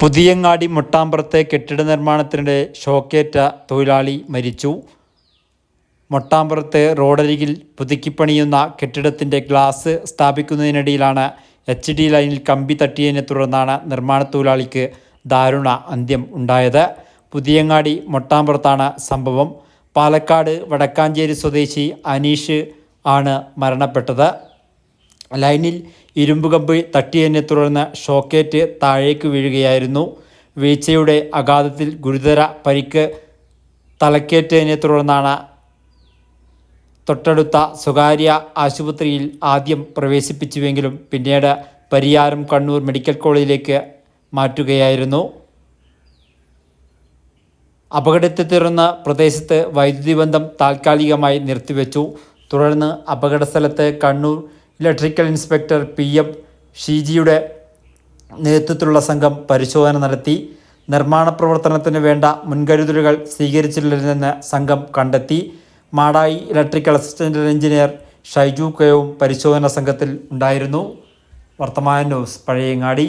പുതിയങ്ങാടി മൊട്ടാമ്പുറത്തെ കെട്ടിട നിർമ്മാണത്തിനിടെ ഷോക്കേറ്റ തൊഴിലാളി മരിച്ചു. മൊട്ടാമ്പുറത്തെ റോഡരികിൽ പുതുക്കിപ്പണിയുന്ന കെട്ടിടത്തിന്റെ ഗ്ലാസ് സ്ഥാപിക്കുന്നതിനിടയിലാണ് എച്ച് ഡി ലൈനിൽ കമ്പി തട്ടിയതിനെ തുടർന്നാണ് നിർമ്മാണ തൊഴിലാളിക്ക് ദാരുണ അന്ത്യം ഉണ്ടായത്. പുതിയങ്ങാടി മൊട്ടാമ്പുറത്താണ് സംഭവം. പാലക്കാട് വടക്കാഞ്ചേരി സ്വദേശി അനീഷ് ആണ് മരണപ്പെട്ടത്. ലൈനിൽ ഇരുമ്പ് കമ്പ് തട്ടിയതിനെ തുടർന്ന് ഷോക്കേറ്റ് താഴേക്ക് വീഴുകയായിരുന്നു. വീഴ്ചയുടെ അഗാധത്തിൽ ഗുരുതര പരിക്ക് തലക്കേറ്റതിനെ തുടർന്നാണ് തൊട്ടടുത്ത സ്വകാര്യ ആശുപത്രിയിൽ ആദ്യം പ്രവേശിപ്പിച്ചുവെങ്കിലും പിന്നീട് പരിയാരം കണ്ണൂർ മെഡിക്കൽ കോളേജിലേക്ക് മാറ്റുകയായിരുന്നു. അപകടത്തെ തുടർന്ന് പ്രദേശത്ത് വൈദ്യുതി ബന്ധം താൽക്കാലികമായി നിർത്തിവെച്ചു. തുടർന്ന് അപകട സ്ഥലത്ത് Kannur electrical inspector P M ഷീജിയുടെ നേതൃത്വത്തിലുള്ള സംഘം പരിശോധന നടത്തി. നിർമ്മാണ പ്രവർത്തനത്തിന് വേണ്ട മുൻകരുതലുകൾ സ്വീകരിച്ചിട്ടില്ലെന്ന് സംഘം കണ്ടെത്തി. Madayi electrical assistant engineer Shaiju കെയും പരിശോധന സംഘത്തിൽ ഉണ്ടായിരുന്നു. വർത്തമാന ന്യൂസ് പഴയങ്ങാടി.